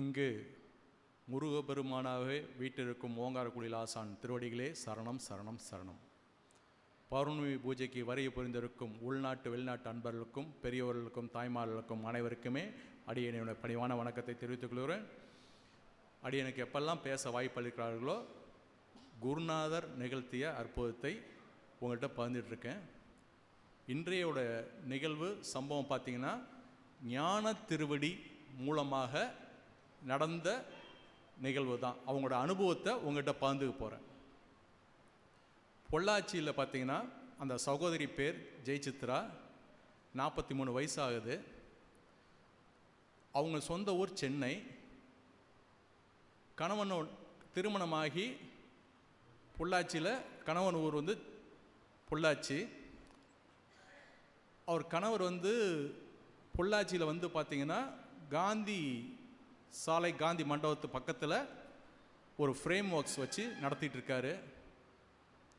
இங்கு முருகப்பெருமானாகவே வீட்டிற்கும் ஓங்காரக்குடியில் ஆசான் திருவடிகளே சரணம் சரணம் சரணம். பௌர்ணமி பூஜைக்கு வரைய புரிந்திருக்கும் உள்நாட்டு வெளிநாட்டு அன்பர்களுக்கும் பெரியவர்களுக்கும் தாய்மார்களுக்கும் அனைவருக்குமே அடியனுடைய பணிவான வணக்கத்தை தெரிவித்துக் கொள்கிறேன். அடியனுக்கு எப்பெல்லாம் பேச வாய்ப்பளிக்கிறார்களோ குருநாதர் நிகழ்த்திய அற்புதத்தை உங்கள்கிட்ட பகிர்ந்துட்டுருக்கேன் இன்றையோட நிகழ்வு சம்பவம் பார்த்தீங்கன்னா ஞான திருவடி மூலமாக நடந்த நிகழ்வு தான். அவங்களோட அனுபவத்தை உங்கள்கிட்ட பகிர்ந்துக்க போகிறேன் பொள்ளாச்சியில் பார்த்தீங்கன்னா அந்த சகோதரி பேர் ஜெயசித்ரா நாற்பத்தி மூணு வயசு ஆகுது அவங்க சொந்த ஊர் சென்னை. கணவனோ திருமணமாகி பொள்ளாச்சியில் கணவன் ஊர் வந்து பொள்ளாச்சி. அவர் கணவர் வந்து பொள்ளாச்சியில் வந்து பார்த்திங்கன்னா காந்தி சாலை காந்தி மண்டபத்து பக்கத்தில் ஒரு ஃப்ரேம் ஒர்க்ஸ் வச்சு நடத்திட்டு இருக்காரு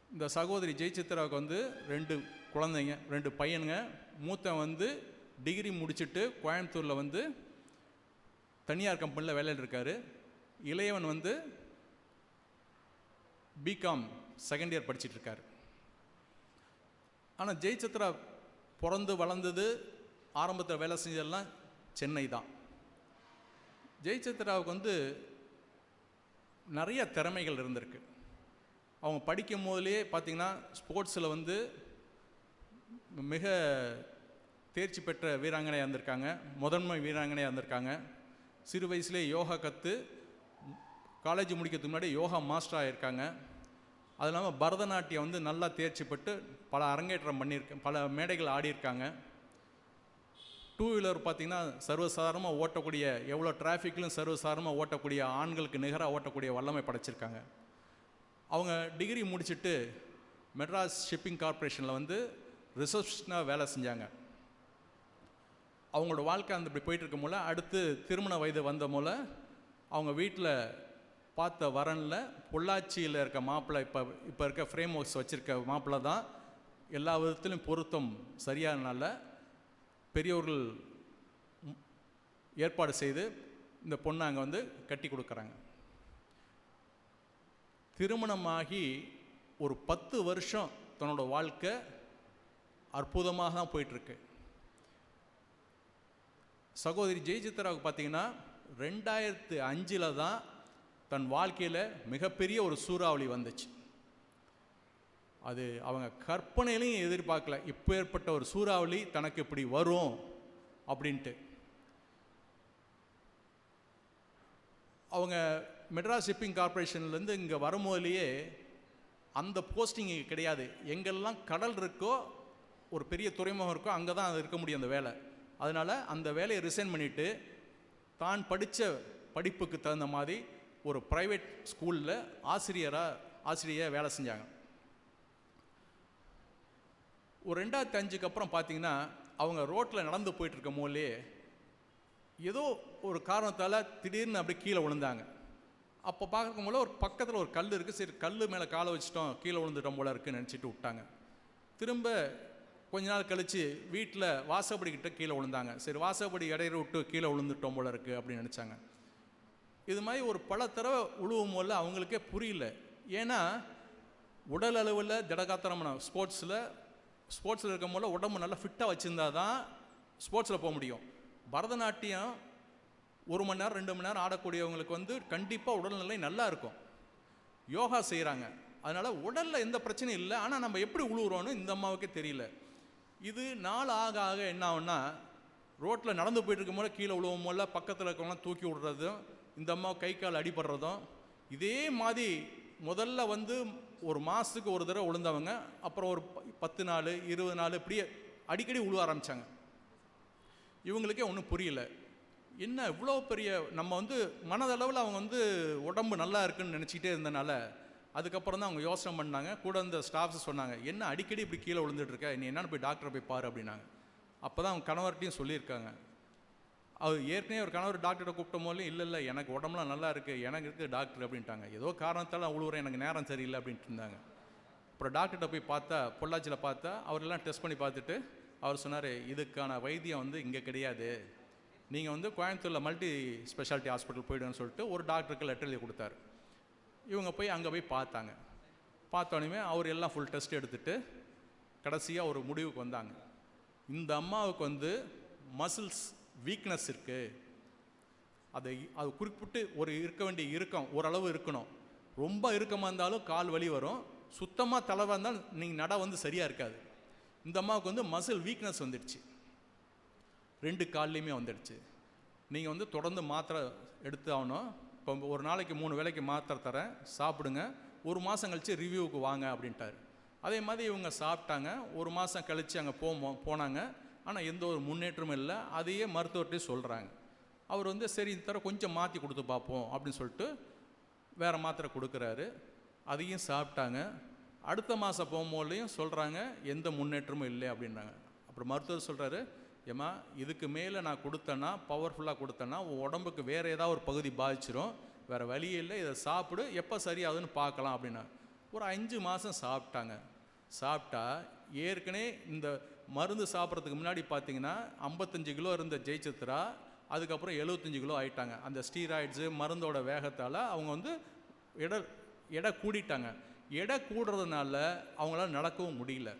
இந்த சகோதரி ஜெயசித்ராவுக்கு வந்து ரெண்டு குழந்தைங்க ரெண்டு பையனுங்க. மூத்தன் வந்து டிகிரி முடிச்சுட்டு கோயம்புத்தூரில் வந்து தனியார் கம்பெனியில் வேலையில் இருக்கார். இளையவன் வந்து பிகாம் செகண்ட் இயர் படிச்சிட்ருக்கார் ஆனால் ஜெயசித்ரா பிறந்து வளர்ந்தது ஆரம்பத்தில் வேலை செஞ்சதெல்லாம் சென்னை தான். ஜெயசித்ராவுக்கு வந்து நிறைய திறமைகள் இருந்திருக்கு. அவங்க படிக்கும் போதுலேயே பார்த்திங்கன்னா ஸ்போர்ட்ஸில் வந்து மிக தேர்ச்சி பெற்ற வீராங்கனையாக இருந்திருக்காங்க. முதன்மை வீராங்கனையாக இருந்திருக்காங்க. சிறு வயசுலேயே யோகா கற்று காலேஜ் முடிக்கிறதுக்கு முன்னாடி யோகா மாஸ்டராக இருக்காங்க அது இல்லாமல் பரதநாட்டியம் வந்து நல்லா தேர்ச்சி பெற்று பல அரங்கேற்றம் பண்ணியிருக்க பல மேடைகள் ஆடியிருக்காங்க. டூ வீலர் பார்த்திங்கன்னா சர்வசாதாரணமாக ஓட்டக்கூடிய எவ்வளோ டிராஃபிக்லையும் சர்வசாதாரணமாக ஓட்டக்கூடிய ஆண்களுக்கு நிகராக ஓட்டக்கூடிய வல்லமை படைச்சிருக்காங்க. அவங்க டிகிரி முடிச்சுட்டு மெட்ராஸ் ஷிப்பிங் கார்ப்பரேஷனில் வந்து ரிசப்ஷனாக வேலை செஞ்சாங்க. அவங்களோட வாழ்க்கை அந்த இப்படி போயிட்டு இருக்கும் போல அடுத்து திருமண வயது வந்த போல அவங்க வீட்டில் பார்த்த வரனில் பொள்ளாச்சியில் இருக்க மாப்பிள்ளை இப்போ இப்போ இருக்க ஃப்ரேம் ஒர்க்ஸ் வச்சுருக்க மாப்பிள்ளை தான் எல்லா விதத்துலையும் பொருத்தம் சரியானனால பெரியவர்கள் ஏற்பாடு செய்து இந்த பொண்ணை அங்கே வந்து கட்டி கொடுக்குறாங்க. திருமணமாகி ஒரு பத்து வருஷம் தன்னோட வாழ்க்கை அற்புதமாக தான் போயிட்டுருக்கு. சகோதரி ஜெயசித்ராவுக்கு பார்த்தீங்கன்னா ரெண்டாயிரத்து அஞ்சில் தான் தன் வாழ்க்கையில் மிகப்பெரிய ஒரு சூறாவளி வந்துச்சு. அது அவங்க கற்பனையிலையும் எதிர்பார்க்கல. இப்போ ஏற்பட்ட ஒரு சூறாவளி தனக்கு இப்படி வரும் அப்படின்ட்டு. அவங்க மெட்ராஸ் ஷிப்பிங் கார்ப்பரேஷன்லேருந்து இங்கே வரும்போதுலேயே அந்த போஸ்டிங் இங்கே கிடையாது. எங்கெல்லாம் கடல் இருக்கோ ஒரு பெரிய துறைமுகம் இருக்கோ அங்கே தான் அது இருக்க முடியும் அந்த வேலை. அதனால் அந்த வேலையை ரிசைன் பண்ணிவிட்டு தான் படித்த படிப்புக்கு தகுந்த மாதிரி ஒரு ப்ரைவேட் ஸ்கூலில் ஆசிரியராக ஆசிரியர் வேலை செஞ்சாங்க. ஒரு ரெண்டாயிரத்தி அஞ்சுக்கு அப்புறம் பார்த்தீங்கன்னா அவங்க ரோட்டில் நடந்து போயிட்டுருக்கும் போலே ஏதோ ஒரு காரணத்தால் திடீர்னு அப்படியே கீழே விழுந்தாங்க. அப்போ பார்க்கும் போல ஒரு பக்கத்தில் ஒரு கல் இருக்குது சரி கல் மேலே காலை வச்சுட்டோம் கீழே விழுந்துட்டோம் போல இருக்குன்னு நினச்சிட்டு விட்டாங்க. திரும்ப கொஞ்ச நாள் கழித்து வீட்டில் வாசப்படிக்கிட்ட கீழே விழுந்தாங்க. சரி வாசப்படி இடையிற விட்டு கீழே விழுந்துட்டோம் போல இருக்குது அப்படின்னு நினச்சாங்க. இது மாதிரி ஒரு பல தடவை உழுவும் போல அவங்களுக்கே புரியல. ஏன்னா உடல் அளவில் திடகாத்திரமான ஸ்போர்ட்ஸில் ஸ்போர்ட்ஸில் இருக்கும் போல உடம்பு நல்லா ஃபிட்டாக வச்சுருந்தா தான் ஸ்போர்ட்ஸில் போக முடியும். பரதநாட்டியம் ஒரு மணி நேரம் ரெண்டு மணி நேரம் ஆடக்கூடியவங்களுக்கு வந்து கண்டிப்பாக உடல்நிலை நல்லா இருக்கும். யோகா செய்கிறாங்க அதனால் உடலில் எந்த பிரச்சனையும் இல்லை. ஆனால் நம்ம எப்படி உழுவுறோன்னு இந்த அம்மாவுக்கே தெரியல. இது நாள் ஆக ஆக என்ன ஆகும்னா ரோட்டில் நடந்து போயிட்டு இருக்கும்போது கீழே விழுவும் போல பக்கத்தில் இருக்கவங்களாம் தூக்கி விடுறதும் இந்த அம்மா கை கால் அடிபடுறதும் இதே மாதிரி முதல்ல வந்து ஒரு மாதத்துக்கு ஒரு தடவை விழுந்தவங்க அப்புறம் ஒரு பத்து நாள் இருபது நாள் இப்படியே அடிக்கடி உழுவ ஆரம்பித்தாங்க இவங்களுக்கே ஒன்றும் புரியல. என்ன இவ்வளோ பெரிய நம்ம வந்து மனதளவில் அவங்க வந்து உடம்பு நல்லா இருக்குன்னு நினச்சிக்கிட்டே இருந்தனால அதுக்கப்புறம் தான் அவங்க யோசனை பண்ணாங்க. கூட இந்த ஸ்டாஃப்ஸ் சொன்னாங்க என்ன அடிக்கடி இப்படி கீழே விழுந்துட்டுருக்க நீ என்னன்னு போய் டாக்டரை போய் பாரு அப்படின்னாங்க. அப்போ தான் அவங்க கணவர்கிட்டையும் சொல்லியிருக்காங்க. அவர் ஏற்கனவே ஒரு கணவர் டாக்டரை கூப்பிட்ட போதும் இல்லை இல்லை எனக்கு உடம்புலாம் நல்லா இருக்குது எனக்கு இருக்குது டாக்டர் அப்படின்ட்டாங்க. ஏதோ காரணத்தால் அவ்வளோ எனக்கு நேரம் சரியில்லை அப்படின்ட்டு இருந்தாங்க. அப்புறம் டாக்டர்கிட்ட போய் பார்த்தா பொள்ளாச்சியில் பார்த்தா அவரெல்லாம் டெஸ்ட் பண்ணி பார்த்துட்டு அவர் சொன்னார் இதுக்கான வைத்தியம் வந்து இங்கே கிடையாது. நீங்கள் வந்து கோயம்புத்தூரில் மல்டி ஸ்பெஷாலிட்டி ஹாஸ்பிட்டல் போயிடுன்னு சொல்லிட்டு ஒரு டாக்டருக்கு லெட்டர் எழுதி கொடுத்தாரு. இவங்க போய் அங்கே போய் பார்த்தாங்க. பார்த்தோன்னே அவர் எல்லாம் ஃபுல் டெஸ்ட் எடுத்துட்டு கடைசியாக ஒரு முடிவுக்கு வந்தாங்க. இந்த அம்மாவுக்கு வந்து மசில்ஸ் வீக்னஸ் இருக்குது அதை அது குறிப்பிட்டு ஒரு இருக்க வேண்டிய இறுக்கம் ஓரளவு இருக்கணும். ரொம்ப இறுக்கமாக இருந்தாலும் கால் வலி வரும். சுத்தமாக தலைவாக இருந்தால் நீங்கள் நட வந்து சரியாக இருக்காது. இந்த அம்மாவுக்கு வந்து மசில் வீக்னஸ் வந்துடுச்சு. ரெண்டு கால்லையுமே வந்துடுச்சு. நீங்கள் வந்து தொடர்ந்து மாத்திரை எடுத்து ஆகணும். இப்போ ஒரு நாளைக்கு மூணு வேளைக்கு மாத்திரை தரேன் சாப்பிடுங்க. ஒரு மாதம் கழித்து ரிவ்யூவுக்கு வாங்க அப்படின்ட்டாரு. அதே மாதிரி இவங்க சாப்பிட்டாங்க. ஒரு மாதம் கழித்து அங்கே போ போனாங்க. ஆனால் எந்த ஒரு முன்னேற்றமும் இல்லை. அதையே மருத்துவர்கிட்டே சொல்கிறாங்க அவர் வந்து சரி இந்த தர கொஞ்சம் மாற்றி கொடுத்து பார்ப்போம் அப்படின்னு சொல்லிட்டு வேறு மாத்திரை கொடுக்குறாரு. அதையும் சாப்பிட்டாங்க. அடுத்த மாதம் போகும்போதுலையும் சொல்கிறாங்க எந்த முன்னேற்றமும் இல்லை அப்படின்றாங்க. அப்புறம் மருத்துவர் சொல்கிறாரு ஏம்மா இதுக்கு மேலே நான் கொடுத்தேன்னா பவர்ஃபுல்லாக கொடுத்தேன்னா உன் உடம்புக்கு வேறு ஏதாவது ஒரு பகுதி பாதிச்சிரும். வேறு வழியே இல்லை. இதை சாப்பிடு. எப்போ சரியாகுதுன்னு பார்க்கலாம் அப்படின்னா ஒரு அஞ்சு மாதம் சாப்பிட்டாங்க. சாப்பிட்டா ஏற்கனவே இந்த மருந்து சாப்பிட்றதுக்கு முன்னாடி பார்த்தீங்கன்னா ஐம்பத்தஞ்சு கிலோ இருந்த ஜெயசித்ரா அதுக்கப்புறம் எழுபத்தஞ்சு கிலோ ஆயிட்டாங்க. அந்த ஸ்டீராய்ட்ஸு மருந்தோட வேகத்தால் அவங்க வந்து எடை எடை கூடிட்டாங்க. எடை கூடுறதுனால அவங்களால நடக்கவும் முடியல.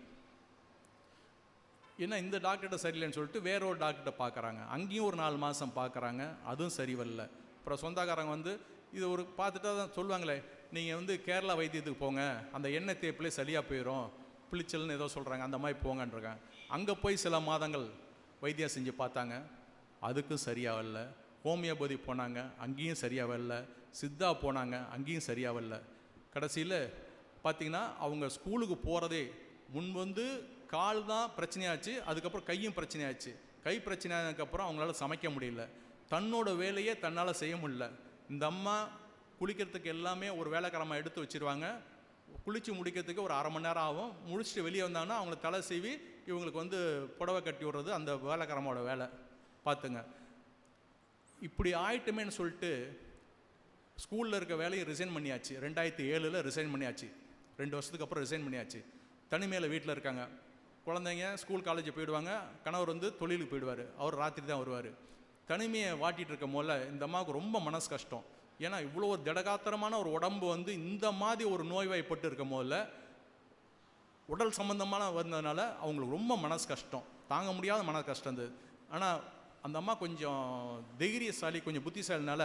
ஏன்னா இந்த டாக்டர்கிட்ட சரியில்லைன்னு சொல்லிட்டு வேற ஒரு டாக்டர்கிட்ட பார்க்குறாங்க அங்கேயும் ஒரு நாலு மாதம் பார்க்குறாங்க அதுவும் சரி வரல. அப்புறம் சொந்தக்காரங்க வந்து இது ஒரு பார்த்துட்டா தான் சொல்லுவாங்களே நீங்கள் வந்து கேரளா வைத்தியத்துக்கு போங்க. அந்த எண்ணெய் தேப்பிலே சரியாக போயிடும் புளிச்சல்னு ஏதோ சொல்கிறாங்க அந்த மாதிரி போங்கன்றாங்க அங்கே போய் சில மாதங்கள் வைத்தியம் செஞ்சு பார்த்தாங்க. அதுக்கும் சரியாக வரல ஹோமியோபதி போனாங்க அங்கேயும் சரியாக வரல சித்தா போனாங்க அங்கேயும் சரியாக வரல கடைசியில் பார்த்தீங்கன்னா அவங்க ஸ்கூலுக்கு போகிறதே முன் வந்து கால் தான் பிரச்சனையாச்சு அதுக்கப்புறம் கையும் பிரச்சனையாச்சு. கை பிரச்சனை ஆனதுக்கப்புறம் அவங்களால சமைக்க முடியல. தன்னோட வேலையை தன்னால் செய்ய முடியல. இந்த அம்மா குளிக்கிறதுக்கு எல்லாமே ஒரு வேலைக்காரமாக எடுத்து வச்சிருவாங்க. குளித்து முடிக்கிறதுக்கு ஒரு அரை மணி நேரம் ஆகும். முடிச்சுட்டு வெளியே வந்தாங்கன்னா அவங்கள தலை சீவி இவங்களுக்கு வந்து புடவை கட்டி விடுறது அந்த வேலைக்காரமோட வேலை. பார்த்துங்க. இப்படி ஆயிட்டுமேன்னு சொல்லிட்டு ஸ்கூலில் இருக்க வேலையை ரிசைன் பண்ணியாச்சு. ரெண்டாயிரத்தி ஏழில் ரிசைன் பண்ணியாச்சு. ரெண்டு வருஷத்துக்கு அப்புறம் ரிசைன் பண்ணியாச்சு. தனிமையில் வீட்டில் இருக்காங்க. குழந்தைங்க ஸ்கூல் காலேஜ் போயிடுவாங்க. கணவர் வந்து தொழிலுக்கு போயிடுவார். அவர் ராத்திரி தான் வருவார். தனிமையை வாட்டிகிட்டு இருக்கும் போல இந்த அம்மாவுக்கு ரொம்ப மனசு கஷ்டம். ஏன்னா இவ்வளோ ஒரு திடகாத்திரமான ஒரு உடம்பு வந்து இந்த மாதிரி ஒரு நோய்வாய்ப்பட்டு இருக்கும் போதில் உடல் சம்பந்தமான வந்ததுனால அவங்களுக்கு ரொம்ப மனசு கஷ்டம். தாங்க முடியாத மன கஷ்டம் இருந்தது. ஆனால் அந்த அம்மா கொஞ்சம் தைரியசாலி கொஞ்சம் புத்திசாலினால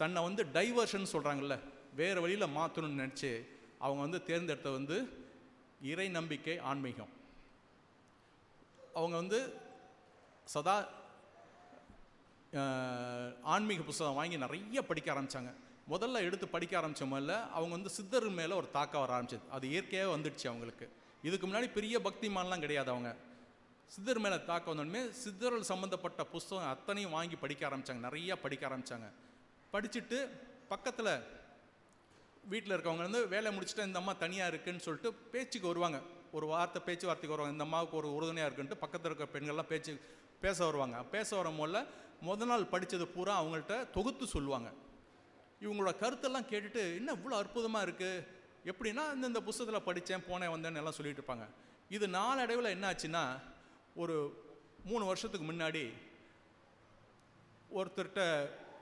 தன்னை வந்து டைவர்ஷன் சொல்கிறாங்கல்ல வேறு வழியில் மாற்றணும்னு நினச்சி அவங்க வந்து தேர்ந்தெடுத்த வந்து இறை நம்பிக்கை ஆன்மீகம். அவங்க வந்து சதா ஆன்மீக புஸ்தகம் வாங்கி நிறைய படிக்க ஆரம்பித்தாங்க முதல்ல எடுத்து படிக்க ஆரம்பித்த முதல்ல அவங்க வந்து சித்தர் மேலே ஒரு தாக்கம் வர ஆரம்பிச்சது. அது இயற்கையாகவே வந்துடுச்சு அவங்களுக்கு. இதுக்கு முன்னாடி பெரிய பக்திமான்லாம் கிடையாது அவங்க. சித்தர் மேலே தாக்கம் வந்தோடனே சித்தர்கள் சம்மந்தப்பட்ட புஸ்தகம் அத்தனையும் வாங்கி படிக்க ஆரம்பித்தாங்க நிறைய படிக்க ஆரம்பித்தாங்க படிச்சுட்டு பக்கத்தில் வீட்டில் இருக்கவங்க வந்து வேலை முடிச்சுட்டு இந்த அம்மா தனியாக இருக்குன்னு சொல்லிட்டு பேச்சுக்கு வருவாங்க. ஒரு வார்த்தை பேச்சு வார்த்தைக்கு வருவாங்க. இந்த அம்மாவுக்கு ஒரு உறுதுணையாக இருக்குன்ட்டு பக்கத்தில் இருக்கிற பெண்கள்லாம் பேச்சு பேச வருவாங்க. பேச வரும் போல முத நாள் படித்தது பூரா அவங்கள்ட்ட தொகுத்து சொல்லுவாங்க. இவங்களோட கருத்தெல்லாம் கேட்டுட்டு என்ன இவ்வளோ அற்புதமாக இருக்குது எப்படின்னா இந்த இந்த புஸ்தகத்தில் படித்தேன் போனேன் வந்தேன்னு எல்லாம் சொல்லிட்டு இருப்பாங்க. இது நாளடைவில் என்ன ஆச்சுன்னா ஒரு மூணு வருஷத்துக்கு முன்னாடி ஒருத்தர்கிட்ட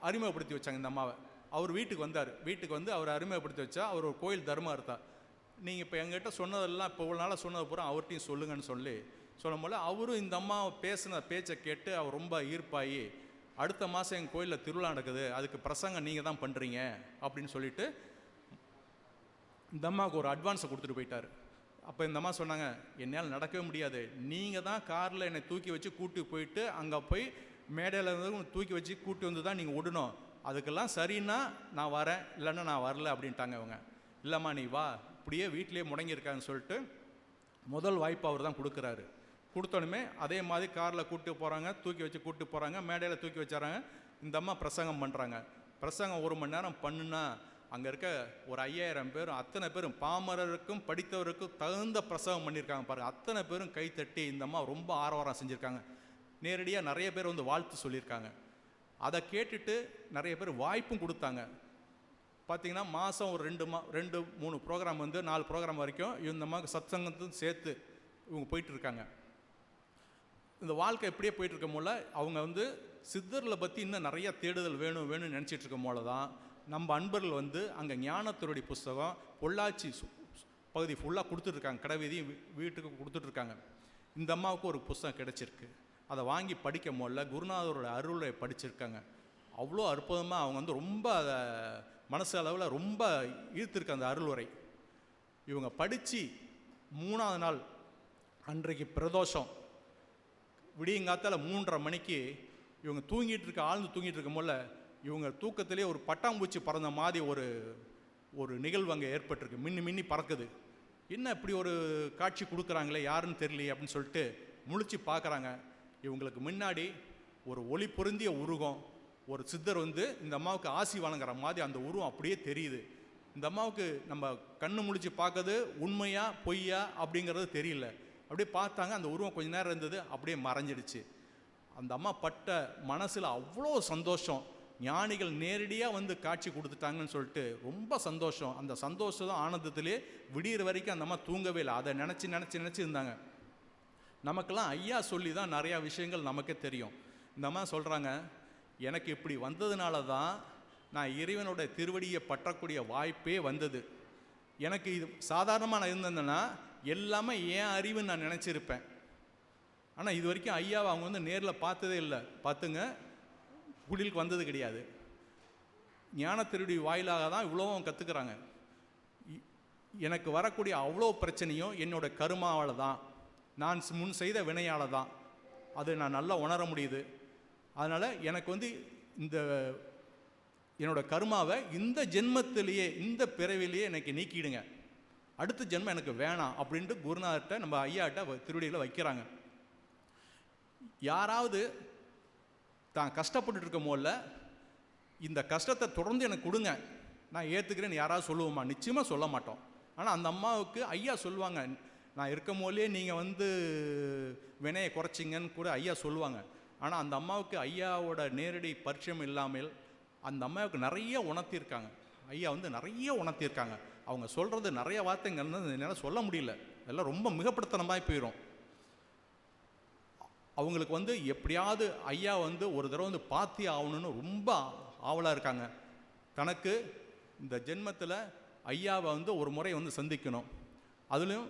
அறிமுகப்படுத்தி வச்சாங்க இந்த அம்மாவை. அவர் வீட்டுக்கு வந்தார். வீட்டுக்கு வந்து அவர் அறிமுகப்படுத்தி வச்சா அவர் ஒரு கோயில் தர்மம் இருந்தார் நீங்கள் இப்போ எங்கிட்ட சொன்னதெல்லாம் இப்போ இவ்வளோ நாளாக சொன்னது பூரா அவர்கிட்டையும் சொல்லுங்கன்னு சொல்லி சொல்லும் போல அவரும் இந்த அம்மா பேசின பேச்சை கேட்டு அவர் ரொம்ப ஈர்ப்பாகி அடுத்த மாதம் எங்கள் கோயிலில் திருவிழா நடக்குது அதுக்கு பிரசங்கம் நீங்கள் தான் பண்ணுறீங்க அப்படின்னு சொல்லிட்டு இந்த அம்மாவுக்கு ஒரு அட்வான்ஸை கொடுத்துட்டு போயிட்டார். அப்போ இந்த அம்மா சொன்னாங்க என்னால் நடக்கவே முடியாது. நீங்கள் தான் காரில் என்னை தூக்கி வச்சு கூட்டி போயிட்டு அங்கே போய் மேடையில் இருந்து தூக்கி வச்சு கூட்டி வந்து தான் நீங்கள் விடணும் அதுக்கெல்லாம் சரின்னா நான் வரேன் இல்லைன்னா நான் வரல அப்படின்ட்டாங்க அவங்க இல்லைம்மா நீ வா. இப்படியே வீட்டிலேயே முடங்கியிருக்கான்னு சொல்லிட்டு முதல் வாய்ப்பு அவர் தான் கொடுக்குறாரு. கொடுத்தோடனே அதே மாதிரி காரில் கூட்டி போகிறாங்க தூக்கி வச்சு கூட்டி போகிறாங்க மேடையில் தூக்கி வச்சாராங்க இந்த அம்மா பிரசங்கம் பண்ணுறாங்க பிரசங்கம் ஒரு மணி நேரம் பண்ணுனா அங்கே இருக்க ஒரு ஐயாயிரம் பேரும் அத்தனை பேரும் பாமரருக்கும் படித்தவருக்கும் தகுந்த பிரசவம் பண்ணியிருக்காங்க பாருங்க. அத்தனை பேரும் கை தட்டி இந்த அம்மா ரொம்ப ஆரவாரம் செஞ்சுருக்காங்க. நேரடியாக நிறைய பேர் வந்து வாழ்த்து சொல்லியிருக்காங்க. அதை கேட்டுட்டு நிறைய பேர் வாய்ப்பும் கொடுத்தாங்க. பார்த்தீங்கன்னா மாதம் ஒரு ரெண்டு மா ரெண்டு மூணு ப்ரோக்ராம் வந்து நாலு ப்ரோக்ராம் வரைக்கும் இந்த மாதிரி சத்சங்கத்தையும் சேர்த்து இவங்க போயிட்டுருக்காங்க இந்த வாழ்க்கை இப்படியே போயிட்டு இருக்கும் போல அவங்க வந்து சித்தர்களை பற்றி இன்னும் நிறைய தேடுதல் வேணும் வேணும்னு நினச்சிட்டு இருக்க போல தான் நம்ம அன்பர்கள் வந்து அங்கே ஞானத்துறடி புஸ்தகம் பொள்ளாச்சி பகுதி ஃபுல்லாக கொடுத்துட்ருக்காங்க. கடை வீதியும் வீட்டுக்கு கொடுத்துட்ருக்காங்க. இந்த அம்மாவுக்கு ஒரு புஸ்தகம் கிடச்சிருக்கு. அதை வாங்கி படிக்க முதல்ல குருநாதரோட அருளை படிச்சிருக்காங்க. அவ்வளோ அற்புதமாக அவங்க வந்து ரொம்ப அதை மனசு அளவில் ரொம்ப ஈர்த்திருக்கு அந்த அருளுரை. இவங்க படித்து மூணாவது நாள் அன்றைக்கு பிரதோஷம். விடியங்காத்தால் மூன்றரை மணிக்கு இவங்க தூங்கிட்டு இருக்க ஆழ்ந்து தூங்கிட்டு இருக்கும் இவங்க தூக்கத்திலே ஒரு பட்டாம்பூச்சி பறந்த மாதிரி ஒரு ஒரு நிகழ்வு அங்கே ஏற்பட்டிருக்கு. மின்னி மின்னி பறக்குது. என்ன இப்படி ஒரு காட்சி கொடுக்குறாங்களே யாருன்னு தெரியலையே அப்படின்னு சொல்லிட்டு முழிச்சு பார்க்குறாங்க. இவங்களுக்கு முன்னாடி ஒரு ஒளி பொருந்திய உருவம் ஒரு சித்தர் வந்து இந்த அம்மாவுக்கு ஆசி வழங்குற மாதிரி அந்த உருவம் அப்படியே தெரியுது. இந்த அம்மாவுக்கு நம்ம கண்ணு முழிச்சு பார்க்கறது உண்மையா பொய்யா அப்படிங்கிறது தெரியல. அப்படியே பார்த்தாங்க அந்த உருவம் கொஞ்ச நேரம் இருந்தது அப்படியே மறைஞ்சிடுச்சு. அந்த அம்மா பட்ட மனசில் அவ்வளோ சந்தோஷம். ஞானிகள் நேரடியாக வந்து காட்சி கொடுத்துட்டாங்கன்னு சொல்லிட்டு ரொம்ப சந்தோஷம். அந்த சந்தோஷம் தான் ஆனந்தத்திலே விடியிற வரைக்கும் அந்த அம்மா தூங்கவே இல்லை. அதை நினச்சி நினச்சி நினச்சி இருந்தாங்க. நமக்கெல்லாம் ஐயா சொல்லி தான் நிறையா விஷயங்கள் நமக்கே தெரியும். இந்த அம்மா சொல்கிறாங்க எனக்கு இப்படி வந்ததுனால தான் நான் இறைவனோட திருவடியை பற்றக்கூடிய வாய்ப்பே வந்தது. எனக்கு இது சாதாரணமாக நான் இருந்தேன்னா எல்லாமே என் அறிவுன்னு நான் நினச்சிருப்பேன். ஆனால் இது வரைக்கும் ஐயாவை அவங்க வந்து நேரில் பார்த்ததே இல்லை. பார்த்துங்க. குடிலுக்கு வந்தது கிடையாது. ஞான திருடி வாயிலாக தான் இவ்வளோவும் கற்றுக்குறாங்க எனக்கு வரக்கூடிய அவ்வளோ பிரச்சனையும் என்னோடய கருமாவால் தான். நான் முன் செய்த வினையால் தான். அது நான் நல்லா உணர முடியுது. அதனால் எனக்கு வந்து இந்த என்னோடய கருமாவை இந்த ஜென்மத்திலேயே இந்த பிறவிலேயே எனக்கு நீக்கிடுங்க. அடுத்த ஜென்மம் எனக்கு வேணாம் அப்படின்ட்டு குருநாதர்கிட்ட நம்ம ஐயாட்ட திருவடியில் வைக்கிறாங்க. யாராவது தான் கஷ்டப்பட்டு இருக்கும் போல இந்த கஷ்டத்தை தொடர்ந்து எனக்கு கொடுங்க. நான் ஏற்றுக்கிறேன்னு யாராவது சொல்லுவோமா? நிச்சயமாக சொல்ல மாட்டோம். ஆனால் அந்த அம்மாவுக்கு ஐயா சொல்லுவாங்க நான் இருக்கும் போதே நீங்கள் வந்து வினையை குறைச்சிங்கன்னு கூட ஐயா சொல்லுவாங்க. ஆனால் அந்த அம்மாவுக்கு ஐயாவோட நேரடி பரிச்சயம் இல்லாமல் அந்த அம்மாவுக்கு நிறைய உணர்த்தியிருக்காங்க ஐயா வந்து நிறைய உணர்த்தியிருக்காங்க அவங்க சொல்கிறது நிறைய வார்த்தைங்கள்னு என்னால் சொல்ல முடியல. எல்லாம் ரொம்ப மிகப்படுத்தனமாக போயிடும் அவங்களுக்கு வந்து எப்படியாவது ஐயா வந்து ஒரு தடவை வந்து பார்த்தே ஆகணும்னு ரொம்ப ஆவலாக இருக்காங்க. தனக்கு இந்த ஜென்மத்தில் ஐயாவை வந்து ஒரு முறை வந்து சந்திக்கணும். அதுலேயும்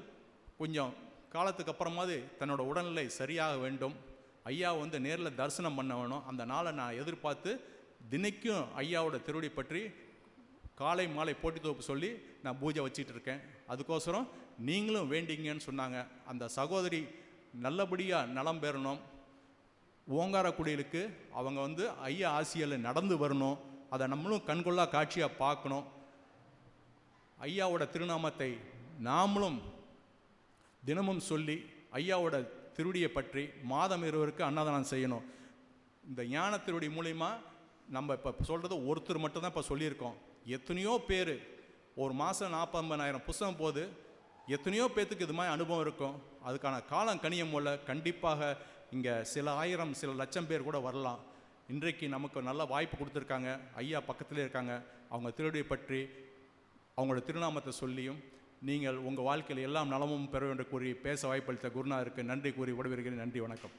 கொஞ்சம் காலத்துக்கு அப்புறமாவது தன்னோட உடல்நிலை சரியாக வேண்டும். ஐயா வந்து நேரில் தரிசனம் பண்ண வேணும். அந்த நாளை நான் எதிர்பார்த்து தினைக்கும் ஐயாவோட திருவடி பற்றி காலை மாலை போட்டி தொகுப்பு சொல்லி நான் பூஜை வச்சிட்டு இருக்கேன் அதுக்கோசரம் நீங்களும் வேண்டிங்கன்னு சொன்னாங்க. அந்த சகோதரி நல்லபடியாக நலம் பெறணும். ஓங்காரக்குடியிலுக்கு அவங்க வந்து ஐயா ஆசியில் நடந்து வரணும். அதை நம்மளும் கண்கொள்ளா காட்சியாக பார்க்கணும் ஐயாவோட திருநாமத்தை நாமளும் தினமும் சொல்லி ஐயாவோட திருடியை பற்றி மாதம் இருவருக்கு அன்னதானம் செய்யணும். இந்த ஞான திருடி மூலிமா நம்ம இப்போ சொல்கிறது ஒருத்தர் மட்டும்தான் இப்போ சொல்லியிருக்கோம். எத்தனையோ பேர் ஒரு மாதம் நாற்பம்பதாயிரம் புஸ்தகம் போது எத்தனையோ பேர்த்துக்கு இது மாதிரி அனுபவம் இருக்கும். அதுக்கான காலம் கனியம் போல கண்டிப்பாக இங்கே சில ஆயிரம் சில லட்சம் பேர் கூட வரலாம். இன்றைக்கு நமக்கு நல்ல வாய்ப்பு கொடுத்துருக்காங்க. ஐயா பக்கத்திலே இருக்காங்க. அவங்க திருடியை பற்றி அவங்களோட திருநாமத்தை சொல்லியும் நீங்கள் உங்கள் வாழ்க்கையில் எல்லாம் நலமும் பெற வேண்டும் கூறி பேச வாய்ப்பளித்த குருநாருக்கு நன்றி கூறி விடைபெறுகிறேன். நன்றி வணக்கம்.